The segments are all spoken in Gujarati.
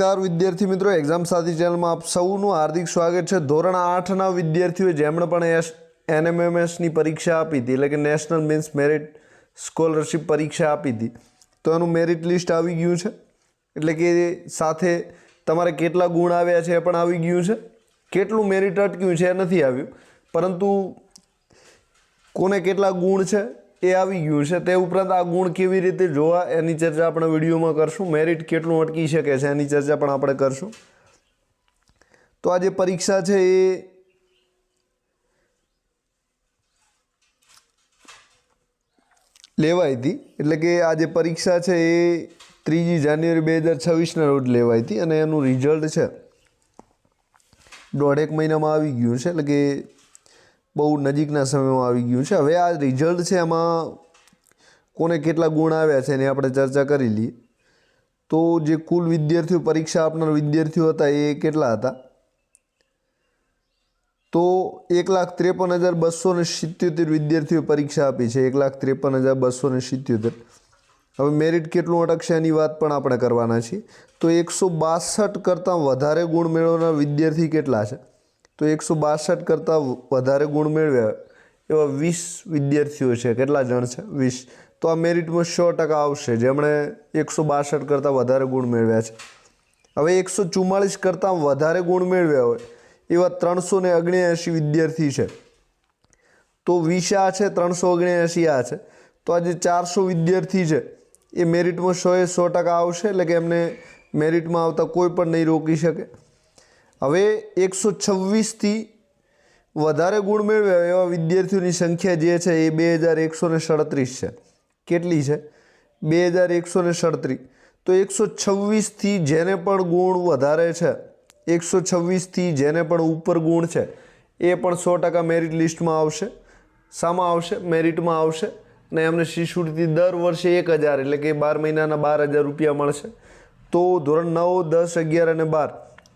નમસ્કાર વિદ્યાર્થી મિત્રો એક્ઝામ સાથી ચેનલમાં આપ સૌનું હાર્દિક સ્વાગત છે. ધોરણ આઠના વિદ્યાર્થીઓએ જેમણે પણ એસ એનએમએમએસની પરીક્ષા આપી હતી, એટલે કે નેશનલ મીન્સ મેરિટ સ્કોલરશિપ પરીક્ષા આપી હતી, તો એનું મેરિટ લિસ્ટ આવી ગયું છે. એટલે કે સાથે તમારે કેટલા ગુણ આવ્યા છે એ પણ આવી ગયું છે. કેટલું મેરિટ અટક્યું છે એ નથી આવ્યું, પરંતુ કોને કેટલા ગુણ છે એ આવી ગયું છે. તે ઉપરાંત આ ગુણ કેવી રીતે જોવા એની ચર્ચા આપણે વિડીયોમાં કરશું. મેરિટ કેટલું અટકી શકે છે એની ચર્ચા પણ આપણે કરશું. તો આ જે પરીક્ષા છે એ લેવાઈ હતી. એટલે કે આ જે પરીક્ષા છે એ ત્રીજી જાન્યુઆરી બે હજાર છવ્વીસના રોજ લેવાઈ હતી અને એનું રિઝલ્ટ છે દોઢેક મહિનામાં આવી ગયું છે. એટલે કે બહુ નજીકના સમયમાં આવી ગયું છે. હવે આ રિઝલ્ટ છે એમાં કોને કેટલા ગુણ આવ્યા છે એની આપણે ચર્ચા કરી લઈએ તો જે કુલ વિદ્યાર્થીઓ, પરીક્ષા આપનાર વિદ્યાર્થીઓ હતા એ કેટલા હતા? તો એક લાખ ત્રેપન હજાર બસો ને સિત્યોતેર વિદ્યાર્થીઓ પરીક્ષા આપી છે. એક લાખ ત્રેપન હજાર બસો ને સિત્યોતેર. હવે મેરિટ કેટલું અટકશે એની વાત પણ આપણે કરવાના છીએ. તો એકસો બાસઠ કરતાં વધારે ગુણ મેળવનાર વિદ્યાર્થી કેટલા છે? તો એકસો બાસઠ કરતાં વધારે ગુણ મેળવ્યા એવા વીસ વિદ્યાર્થીઓ છે. કેટલા જણ છે? વીસ. તો આ મેરિટમાં સો ટકા આવશે. જેમણે એકસો બાસઠ કરતાં વધારે ગુણ મેળવ્યા છે. હવે એકસો ચુમ્માળીસ કરતાં વધારે ગુણ મેળવ્યા હોય એવા ત્રણસો ને ઓગણ્યાએંશી વિદ્યાર્થી છે. તો વીસ આ છે, ત્રણસો ઓગણ્યાએંશી આ છે. તો આ જે ચારસો વિદ્યાર્થી છે, એ મેરિટમાં સોએ સો ટકા આવશે. એટલે કે એમને મેરિટમાં આવતા કોઈ પણ નહીં રોકી શકે. હવે એકસો છવ્વીસથી વધારે ગુણ મેળવ્યા એવા વિદ્યાર્થીઓની સંખ્યા જે છે એ બે હજાર એકસો સડત્રીસ છે. કેટલી છે? બે હજાર એકસો ને સડત્રીસ. તો એકસો છવ્વીસથી જેને પણ ગુણ વધારે છે, એકસો છવ્વીસથી જેને પણ ઉપર ગુણ છે, એ પણ સો ટકા મેરિટ લિસ્ટમાં આવશે. શામાં આવશે? મેરિટમાં આવશે. ને એમને શિષ્યવૃત્તિ દર વર્ષે એક હજાર એટલે કે બાર મહિનાના બાર હજાર રૂપિયા મળશે. તો ધોરણ નવ, દસ, અગિયાર અને બાર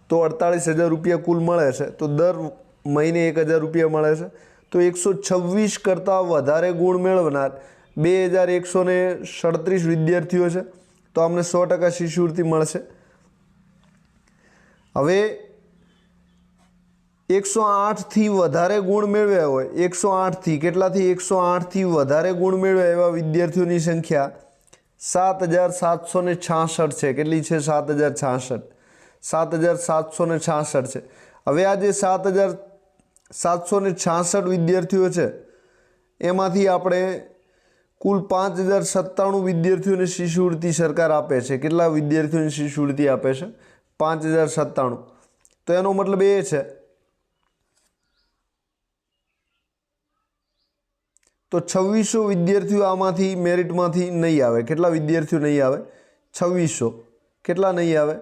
તો અડતાળીસ હજાર રૂપિયા કુલ મળે છે. તો દર મહિને એક હજાર રૂપિયા મળે છે. તો એકસો છવ્વીસ કરતાં વધારે ગુણ મેળવનાર બે હજાર એકસો ને સડત્રીસ વિદ્યાર્થીઓ છે. તો અમને સો ટકા શિષ્યવૃત્તિ મળશે. હવે એકસો આઠથી વધારે ગુણ મેળવ્યા હોય, એકસો આઠથી, કેટલાથી? એકસો આઠથી વધારે ગુણ મેળવ્યા એવા વિદ્યાર્થીઓની સંખ્યા સાત હજાર સાતસો ને છાસઠ છે. કેટલી છે? સાત હજાર છાસઠ. સાત હજાર સાતસો ને છાસઠ છે. હવે આ જે સાત હજાર સાતસો ને છાસઠ વિદ્યાર્થીઓ છે, એમાંથી આપણે કુલ પાંચ હજાર સત્તાણું વિદ્યાર્થીઓને શિષ્યવૃત્તિ સરકાર આપે છે. કેટલા વિદ્યાર્થીઓને શિષ્યવૃત્તિ આપે છે? પાંચ હજાર સત્તાણું. તો એનો મતલબ એ છે, તો છવ્વીસો વિદ્યાર્થીઓ આમાંથી મેરિટમાંથી નહીં આવે. કેટલા વિદ્યાર્થીઓ નહીં આવે? છવ્વીસો. કેટલા નહીં આવે?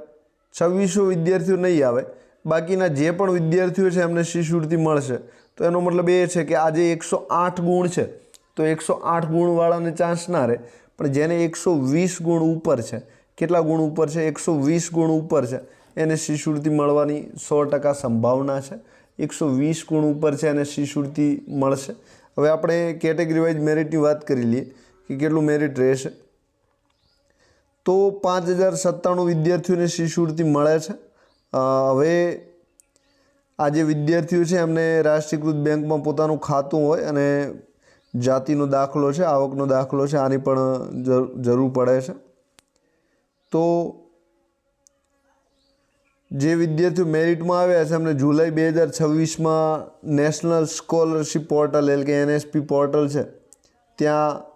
છવ્વીસો વિદ્યાર્થીઓ નહીં આવે. બાકીના જે પણ વિદ્યાર્થીઓ છે એમને શિષ્યવૃત્તિ મળશે. તો એનો મતલબ એ છે કે આજે એકસો આઠ ગુણ છે. તો એકસો આઠ ગુણવાળાને ચાન્સ ના રહે. પણ જેને એકસો વીસ ગુણ ઉપર છે, કેટલા ગુણ ઉપર છે? એકસો વીસ ગુણ ઉપર છે. એને શિષ્યવૃત્તિ મળવાની સો ટકા સંભાવના છે. એકસો વીસ ગુણ ઉપર છે એને શિષ્યવૃત્તિ મળશે. હવે આપણે કેટેગરી વાઇઝ મેરિટની વાત કરી લઈએ કે કેટલું મેરિટ રહેશે. તો પાંચ હજાર સત્તાણું વિદ્યાર્થીઓને શિષ્યવૃત્તિ મળે છે. હવે આ જે વિદ્યાર્થીઓ છે, એમને રાષ્ટ્રીયકૃત બેંકમાં પોતાનું ખાતું હોય અને જાતિનો દાખલો છે, આવકનો દાખલો છે, આની પણ જરૂ- જરૂર પડે છે. તો જે વિદ્યાર્થીઓ મેરિટમાં આવ્યા છે, એમને જુલાઈ બે હજાર છવ્વીસમાં નેશનલ સ્કોલરશિપ પોર્ટલ, એટલે કે એનએસપી પોર્ટલ છે, ત્યાં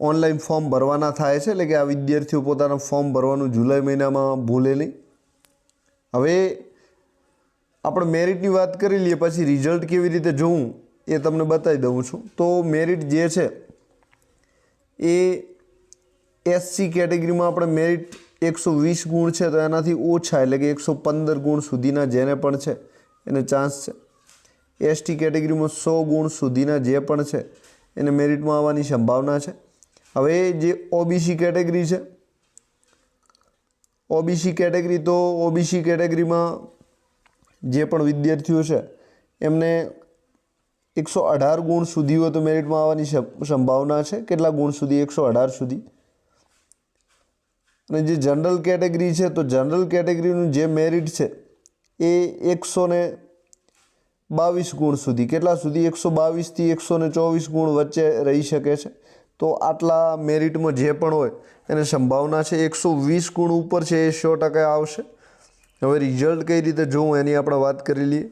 ઓનલાઈન ફોર્મ ભરવાના થાય છે? એટલે કે આ વિદ્યાર્થીઓ પોતાનું ફોર્મ ભરવાનું જુલાઈ મહિનામાં ભૂલે નહીં. હવે આપણે મેરિટની વાત કરી લઈએ, પછી રિઝલ્ટ કેવી રીતે જોવું એ તમને બતાવી દઉં છું. તો મેરિટ જે છે, એ એસસી કેટેગરીમાં આપણે મેરિટ એકસો વીસ ગુણ છે, તો એનાથી ઓછા, એટલે કે એકસો પંદર ગુણ સુધીના જેને પણ છે, એને ચાન્સ છે. એસટી કેટેગરીમાં સો ગુણ સુધીના જે પણ છે, એને મેરિટમાં આવવાની સંભાવના છે. હવે જે ઓબીસી કેટેગરી છે ઓબીસી કેટેગરી તો ઓબીસી કેટેગરીમાં જે પણ વિદ્યાર્થીઓ છે, એમને એકસો અઢાર ગુણ સુધી હોય તો મેરિટમાં આવવાની સંભાવના છે. કેટલા ગુણ સુધી? એકસો અઢાર સુધી. અને જે જનરલ કેટેગરી છે, તો જનરલ કેટેગરીનું જે મેરિટ છે, એ એકસો ને બાવીસ ગુણ સુધી. કેટલા સુધી? એકસો બાવીસથી એકસો ને ચોવીસ ગુણ વચ્ચે રહી શકે છે. તો આટલા મેરિટમાં જે પણ હોય, એને સંભાવના છે એકસો વીસ ગુણ ઉપર છે એ સો ટકા આવશે. હવે રિઝલ્ટ કઈ રીતે જોવું એની આપણે વાત કરી લઈએ.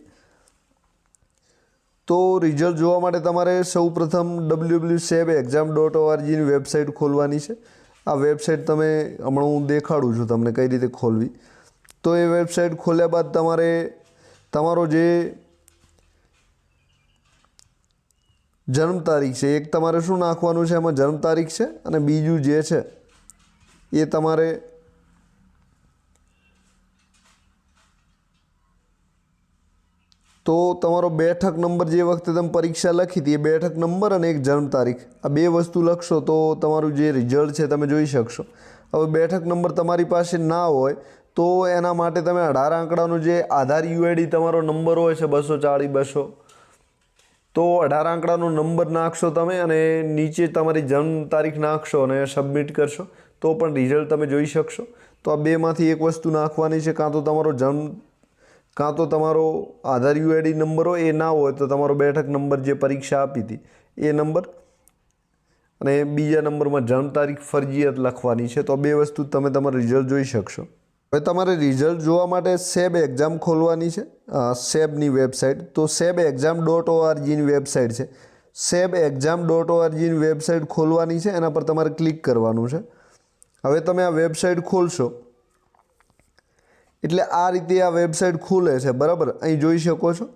તો રિઝલ્ટ જોવા માટે તમારે સૌ પ્રથમ W W SEB exam dot ઓઆરજીની website ખોલવાની છે. આ વેબસાઇટ તમે હમણાં હું દેખાડું છું તમને કઈ રીતે ખોલવી. તો એ વેબસાઇટ ખોલ્યા બાદ તમારે, તમારો જે જન્મ તારીખ છે. એક તમારે શું નાખવાનું છે? એમાં જન્મ તારીખ છે અને બીજું જે છે, એ તમારે તો તમારો બેઠક નંબર જે વખતે તમે પરીક્ષા લખી હતી, એ બેઠક નંબર અને એક જન્મ તારીખ. આ બે વસ્તુ લખશો તો તમારું જે રિઝલ્ટ છે તમે જોઈ શકશો. હવે બેઠક નંબર તમારી પાસે ના હોય, તો એના માટે તમે અઢાર આંકડાનો જે આધાર યુઆઈડી તમારો નંબર હોય છે, બસો ચાળીસ બસો તો અઢાર આંકડાનો નંબર નાખશો તમે અને નીચે તમારી જન્મ તારીખ નાખશો અને સબમિટ કરશો. તો પણ રિઝલ્ટ તમે જોઈ શકશો. તો આ બેમાંથી એક વસ્તુ નાખવાની છે, કાં તો તમારો જન્મ, કાં તો તમારો આધાર યુઆઈડી નંબર હોય, એ ના હોય તો તમારો બેઠક નંબર જે પરીક્ષા આપી હતી, એ નંબર. અને બીજા નંબરમાં જન્મ તારીખ ફરજિયાત લખવાની છે. તો બે વસ્તુ તમે તમારું રિઝલ્ટ જોઈ શકશો. હવે તમારે રિઝલ્ટ જોવા માટે સેબ એક્ઝામ ખોલવાની છે. સેબની વેબસાઇટ તો સેબ એક્ઝામ ડોટ ઓઆરજીની વેબસાઇટ છે. સેબ એક્ઝામ ડોટ ઓઆરજીની વેબસાઇટ ખોલવાની છે. એના પર તમારે ક્લિક કરવાનું છે. હવે તમે આ વેબસાઇટ ખોલશો. એટલે આ રીતે આ વેબસાઇટ ખુલે છે. બરાબર? અહીં જોઈ શકો છો.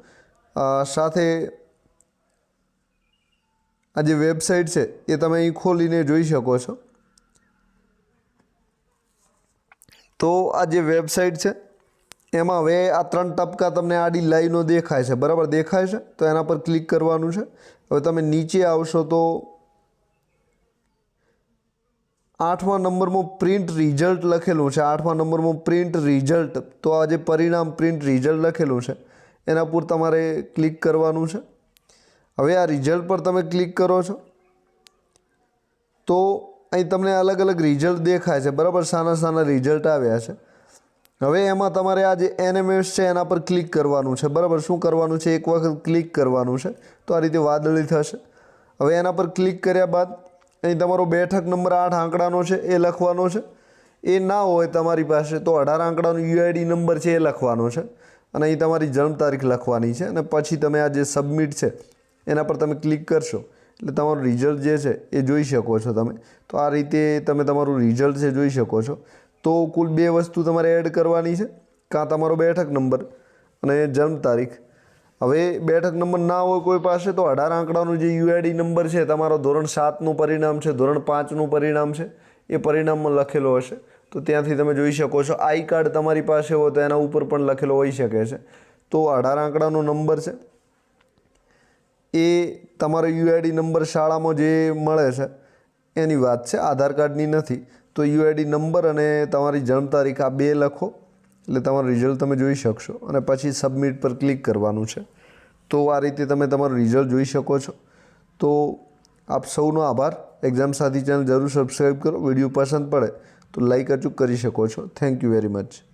સાથે આ જે વેબસાઇટ છે, એ તમે અહીં ખોલીને જોઈ શકો છો. તો આ જે વેબસાઇટ છે, એમાં હવે આ ત્રણ ટપકા તમને આડી લાઈનો દેખાય છે. બરાબર? દેખાય છે? તો એના પર ક્લિક કરવાનું છે. હવે તમે નીચે આવશો તો આઠમા નંબરમાં પ્રિન્ટ રિઝલ્ટ લખેલું છે. આઠમા નંબરમાં પ્રિન્ટ રિઝલ્ટ. તો આ જે પરિણામ પ્રિન્ટ રિઝલ્ટ લખેલું છે, એના પર તમારે ક્લિક કરવાનું છે. હવે આ રિઝલ્ટ પર તમે ક્લિક કરો છો. તો અહીં તમને અલગ અલગ રિઝલ્ટ દેખાય છે. બરાબર? સાના સાના રિઝલ્ટ આવ્યા છે. હવે એમાં તમારે આ જે એનએમએસ છે એના પર ક્લિક કરવાનું છે. બરાબર? શું કરવાનું છે? એક વખત ક્લિક કરવાનું છે. તો આ રીતે વાદળી થશે. હવે એના પર ક્લિક કર્યા બાદ અહીં તમારો બેઠક નંબર આઠ આંકડાનો છે. એ લખવાનો છે. એ ના હોય તમારી પાસે તો અઢાર આંકડાનો યુઆઈડી નંબર છે એ લખવાનો છે. અને અહીં તમારી જન્મ તારીખ લખવાની છે. અને પછી તમે આ જે સબમિટ છે, એના પર તમે ક્લિક કરશો. એટલે તમારું રિઝલ્ટ જે છે એ જોઈ શકો છો તમે. તો આ રીતે તમે તમારું રિઝલ્ટ છે જોઈ શકો છો. તો કુલ બે વસ્તુ તમારે એડ કરવાની છે, કાં તમારો બેઠક નંબર અને જન્મ તારીખ. હવે બેઠક નંબર ના હોય કોઈ પાસે તો અઢાર આંકડાનો જે યુઆઈડી નંબર છે, તમારો ધોરણ સાતનું પરિણામ છે, ધોરણ પાંચનું પરિણામ છે, એ પરિણામમાં લખેલો હશે. તો ત્યાંથી તમે જોઈ શકો છો આઈ કાર્ડ તમારી પાસે હોય તો એના ઉપર પણ લખેલો હોઈ શકે છે. તો અઢાર આંકડાનો નંબર છે. એ તમારો યુઆઈડી નંબર શાળામાં જે મળે છે, એની વાત છે, આધાર કાર્ડની નથી. તો યુઆઈડી નંબર અને તમારી જન્મ તારીખ આ બે લખો, એટલે તમારું રિઝલ્ટ તમે જોઈ શકશો. અને પછી સબમિટ પર ક્લિક કરવાનું છે. તો આ રીતે તમે તમારું રિઝલ્ટ જોઈ શકો છો. તો આપ સૌનો આભાર. એક્ઝામ સાથી ચેનલ જરૂર સબસ્ક્રાઈબ કરો. વીડિયો પસંદ પડે તો લાઈક અચૂક કરી શકો છો. Thank you very much